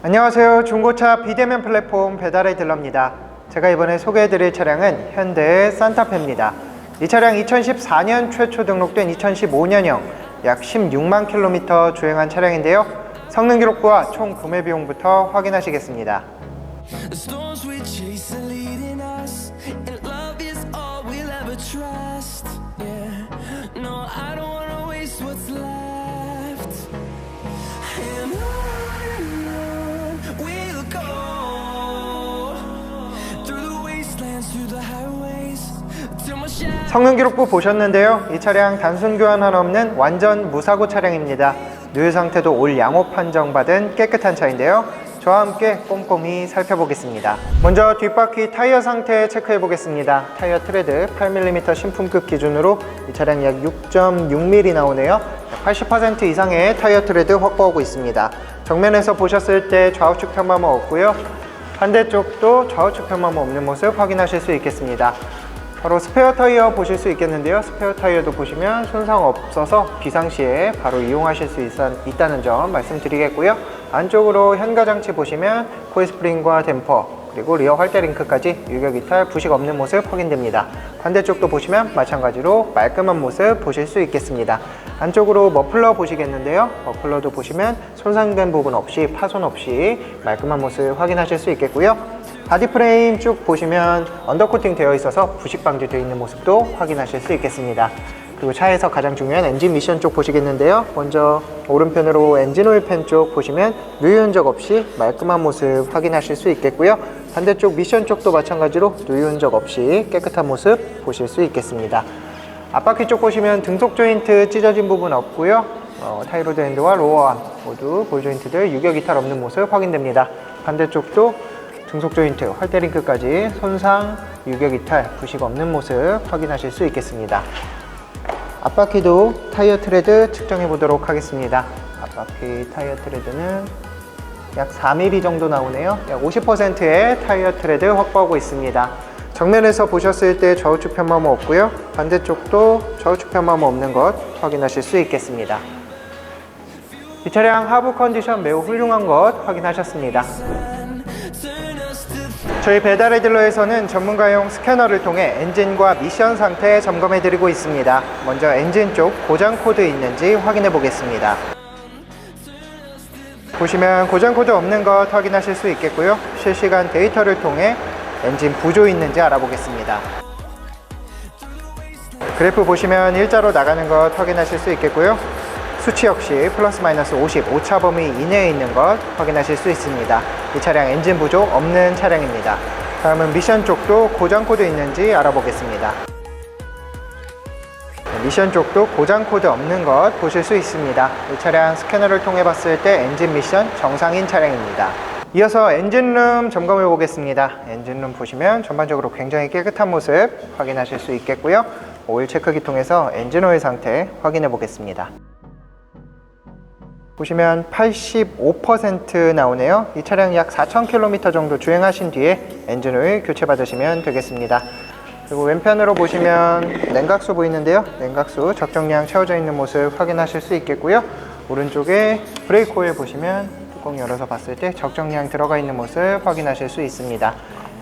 안녕하세요. 중고차 비대면 플랫폼 배달의 딜러입니다. 제가 이번에 소개해드릴 차량은 현대 산타페입니다. 이 차량 2014년 최초 등록된 2015년형 약 16만 킬로미터 주행한 차량인데요. 성능 기록부와 총 구매 비용부터 확인하시겠습니다. 성능 기록부 보셨는데요. 이 차량 단순 교환 하나 없는 완전 무사고 차량입니다. 누유 상태도 올 양호 판정받은 깨끗한 차인데요. 저와 함께 꼼꼼히 살펴보겠습니다. 먼저 뒷바퀴 타이어 상태 체크해 보겠습니다. 타이어 트레드 8mm 신품급 기준으로 이 차량 약 6.6mm 나오네요. 80% 이상의 타이어 트레드 확보하고 있습니다. 정면에서 보셨을 때 좌우측 편마모 없고요. 반대쪽도 좌우측 편마모 없는 모습 확인하실 수 있겠습니다. 바로 스페어 타이어 보실 수 있겠는데요. 스페어 타이어도 보시면 손상 없어서 비상시에 바로 이용하실 수 있, 다는점 말씀드리겠고요. 안쪽으로 현가 장치 보시면 코일 스프링과 댐퍼 그리고 리어 활대 링크까지 유격 이탈 부식 없는 모습 확인됩니다. 반대쪽도 보시면 마찬가지로 말끔한 모습 보실 수 있겠습니다. 안쪽으로 머플러 보시겠는데요. 머플러도 보시면 손상된 부분 없이 파손 없이 말끔한 모습 확인하실 수 있겠고요. 바디 프레임 쭉 보시면 언더코팅 되어 있어서 부식 방지되어 있는 모습도 확인하실 수 있겠습니다. 그리고 차에서 가장 중요한 엔진 미션 쪽 보시겠는데요. 먼저 오른편으로 엔진 오일 팬 쪽 보시면 누유 흔적 없이 말끔한 모습 확인하실 수 있겠고요. 반대쪽 미션 쪽도 마찬가지로 누유 흔적 없이 깨끗한 모습 보실 수 있겠습니다. 앞바퀴 쪽 보시면 등속 조인트 찢어진 부분 없고요. 어, 타이로드 핸드와 로어암 모두 볼 조인트들 유격 이탈 없는 모습 확인됩니다. 반대쪽도 등속 조인트, 활대 링크까지 손상, 유격 이탈, 부식 없는 모습 확인하실 수 있겠습니다. 앞바퀴도 타이어 트레드 측정해 보도록 하겠습니다. 앞바퀴 타이어 트레드는 약 4mm 정도 나오네요. 약 50%의 타이어 트레드 확보하고 있습니다. 정면에서 보셨을 때 좌우측 편마모 없고요. 반대쪽도 좌우측 편마모 없는 것 확인하실 수 있겠습니다. 이 차량 하부 컨디션 매우 훌륭한 것 확인하셨습니다. 저희 배달의 딜러에서는 전문가용 스캐너를 통해 엔진과 미션 상태 점검해 드리고 있습니다. 먼저 엔진 쪽 고장 코드 있는지 확인해 보겠습니다. 보시면 고장 코드 없는 것 확인하실 수 있겠고요. 실시간 데이터를 통해 엔진 부조 있는지 알아보겠습니다. 그래프 보시면 일자로 나가는 것 확인하실 수 있겠고요. 수치 역시 플러스 마이너스 50 오차 범위 이내에 있는 것 확인하실 수 있습니다. 이 차량 엔진 부족 없는 차량입니다. 다음은 미션 쪽도 고장 코드 있는지 알아보겠습니다. 네, 미션 쪽도 고장 코드 없는 것 보실 수 있습니다. 이 차량 스캐너를 통해 봤을 때 엔진 미션 정상인 차량입니다. 이어서 엔진룸 점검해 보겠습니다. 엔진룸 보시면 전반적으로 굉장히 깨끗한 모습 확인하실 수 있겠고요. 오일 체크기 통해서 엔진 오일 상태 확인해 보겠습니다. 보시면 85% 나오네요. 이 차량 약 4,000km 정도 주행하신 뒤에 엔진오일 교체 받으시면 되겠습니다. 그리고 왼편으로 보시면 냉각수 보이는데요. 냉각수 적정량 채워져 있는 모습 확인하실 수 있겠고요. 오른쪽에 브레이크 오일 보시면 뚜껑 열어서 봤을 때 적정량 들어가 있는 모습 확인하실 수 있습니다.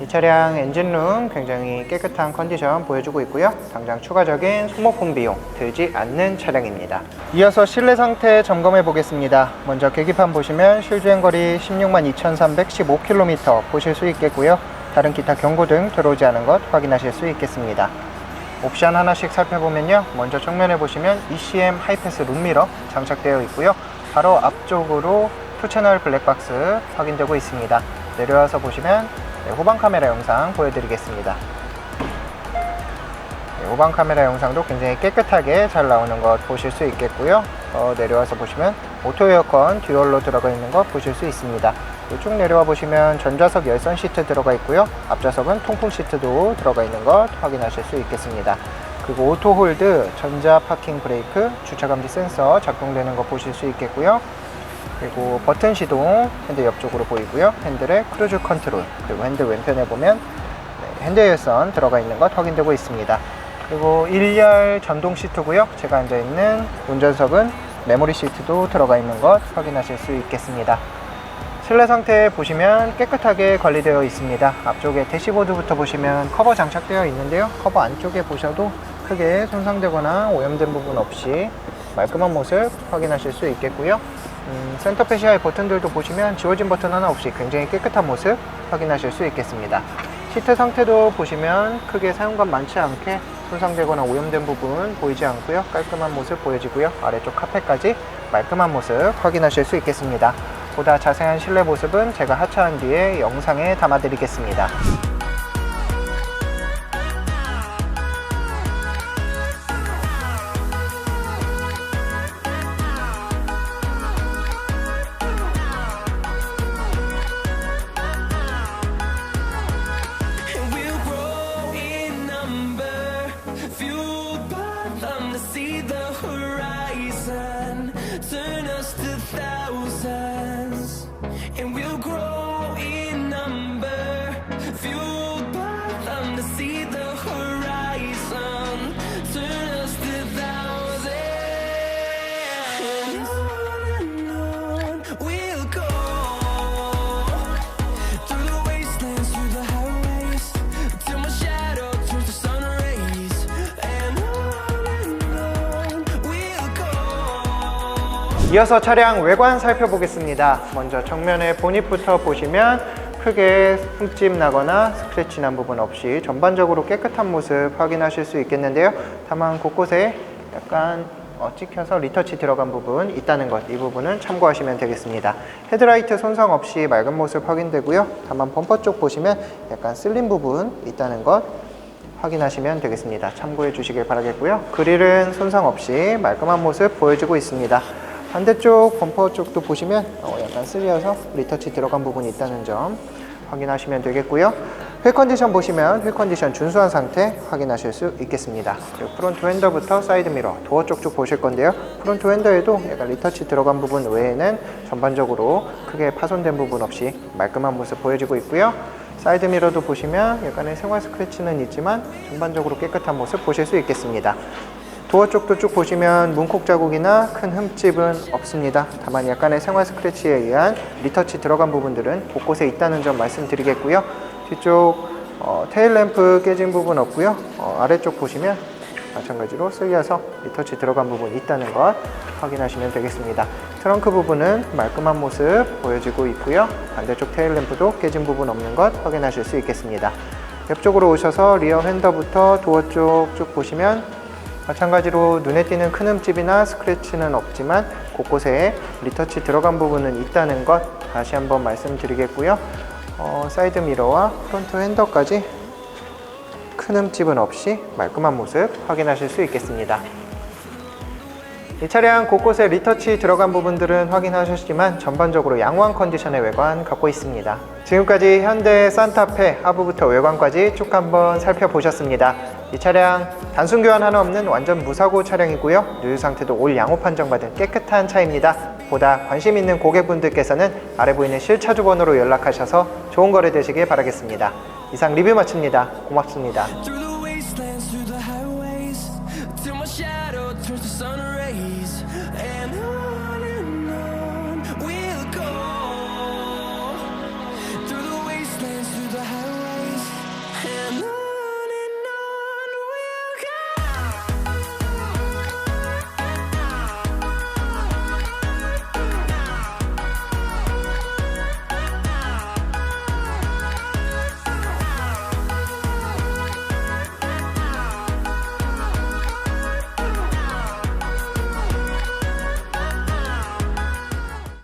이 차량 엔진룸 굉장히 깨끗한 컨디션 보여주고 있고요. 당장 추가적인 소모품 비용 들지 않는 차량입니다. 이어서 실내 상태 점검해 보겠습니다. 먼저 계기판 보시면 실주행 거리 16만 2,315km 보실 수 있겠고요. 다른 기타 경고 등 들어오지 않은 것 확인하실 수 있겠습니다. 옵션 하나씩 살펴보면요. 먼저 정면에 보시면 ECM 하이패스 룸미러 장착되어 있고요. 바로 앞쪽으로 투채널 블랙박스 확인되고 있습니다. 내려와서 보시면 네, 후방 카메라 영상 보여드리겠습니다. 네, 후방 카메라 영상도 굉장히 깨끗하게 잘 나오는 것 보실 수 있겠고요. 어, 내려와서 보시면 오토 에어컨 듀얼로 들어가 있는 것 보실 수 있습니다. 쭉 내려와 보시면 전좌석 열선 시트 들어가 있고요. 앞좌석은 통풍 시트도 들어가 있는 것 확인하실 수 있겠습니다. 그리고 오토 홀드, 전자 파킹 브레이크, 주차 감지 센서 작동되는 것 보실 수 있겠고요. 그리고 버튼 시동 핸들 옆쪽으로 보이고요. 핸들의 크루즈 컨트롤 그리고 핸들 왼편에 보면 네, 핸들 열선 들어가 있는 것 확인되고 있습니다. 그리고 1열 전동 시트고요. 제가 앉아 있는 운전석은 메모리 시트도 들어가 있는 것 확인하실 수 있겠습니다. 실내 상태 보시면 깨끗하게 관리되어 있습니다. 앞쪽에 대시보드부터 보시면 커버 장착되어 있는데요. 커버 안쪽에 보셔도 크게 손상되거나 오염된 부분 없이 말끔한 모습 확인하실 수 있겠고요. 음, 센터 페 시아의 버튼들도 보시면 지워진 버튼 하나 없이 굉장히 깨끗한 모습 확인하실 수 있겠습니다. 시트 상태도 보시면 크게 사용감 많지 않게 손상되거나 오염된 부분 보이지 않고요. 깔끔한 모습 보여지고요. 아래쪽 카펫까지 말끔한 모습 확인하실 수 있겠습니다. 보다 자세한 실내 모습은 제가 하차한 뒤에 영상에 담아드리겠습니다. 이어서 차량 외관 살펴보겠습니다. 먼저 정면의 보닛부터 보시면 크게 흠집 나거나 스크래치 난 부분 없이 전반적으로 깨끗한 모습 확인하실 수 있겠는데요. 다만 곳곳에 약간 어, 찍혀서 리터치 들어간 부분 있다는 것, 이 부분은 참고하시면 되겠습니다. 헤드라이트 손상 없이 맑은 모습 확인되고요. 다만 범퍼 쪽 보시면 약간 쓸린 부분 있다는 것 확인하시면 되겠습니다. 참고해 주시길 바라겠고요. 그릴은 손상 없이 말끔한 모습 보여주고 있습니다. 반대쪽 범퍼 쪽도 보시면 어, 약간 쓰려서 리터치 들어간 부분이 있다는 점 확인하시면 되겠고요. 휠 컨디션 보시면 휠 컨디션 준수한 상태 확인하실 수 있겠습니다. 프론트 휀더부터 사이드 미러, 도어 쪽쭉 보실 건데요. 프론트 휀더에도 약간 리터치 들어간 부분 외에는 전반적으로 크게 파손된 부분 없이 말끔한 모습 보여지고 있고요. 사이드 미러도 보시면 약간의 생활 스크래치는 있지만 전반적으로 깨끗한 모습 보실 수 있겠습니다. 도어 쪽도 쭉 보시면 문콕 자국이나 큰 흠집은 없습니다. 다만 약간의 생활 스크래치에 의한 리터치 들어간 부분들은 곳곳에 있다는 점 말씀드리겠고요. 뒤쪽 어, 테일 램프 깨진 부분 없고요. 어, 아래쪽 보시면 마찬가지로 쓸려서 리터치 들어간 부분 있다는 것 확인하시면 되겠습니다. 트렁크 부분은 말끔한 모습 보여지고 있고요. 반대쪽 테일 램프도 깨진 부분 없는 것 확인하실 수 있겠습니다. 옆쪽으로 오셔서 리어 핸더부터 도어 쪽 쭉 보시면 마찬가지로 눈에 띄는 큰 흠집이나 스크래치는 없지만 곳곳에 리터치 들어간 부분은 있다는 것 다시 한번 말씀드리겠고요. 어, 사이드 미러와 프론트 핸더까지 큰 흠집은 없이 말끔한 모습 확인하실 수 있겠습니다. 이 차량 곳곳에 리터치 들어간 부분들은 확인하셨지만 전반적으로 양호한 컨디션의 외관 갖고 있습니다. 지금까지 현대 산타페 하부부터 외관까지 쭉 한번 살펴보셨습니다. 이 차량 단순 교환 하나 없는 완전 무사고 차량이고요. 누유 상태도 올 양호 판정받은 깨끗한 차입니다. 보다 관심 있는 고객분들께서는 아래 보이는 실차주 번호로 연락하셔서 좋은 거래 되시길 바라겠습니다. 이상 리뷰 마칩니다. 고맙습니다. and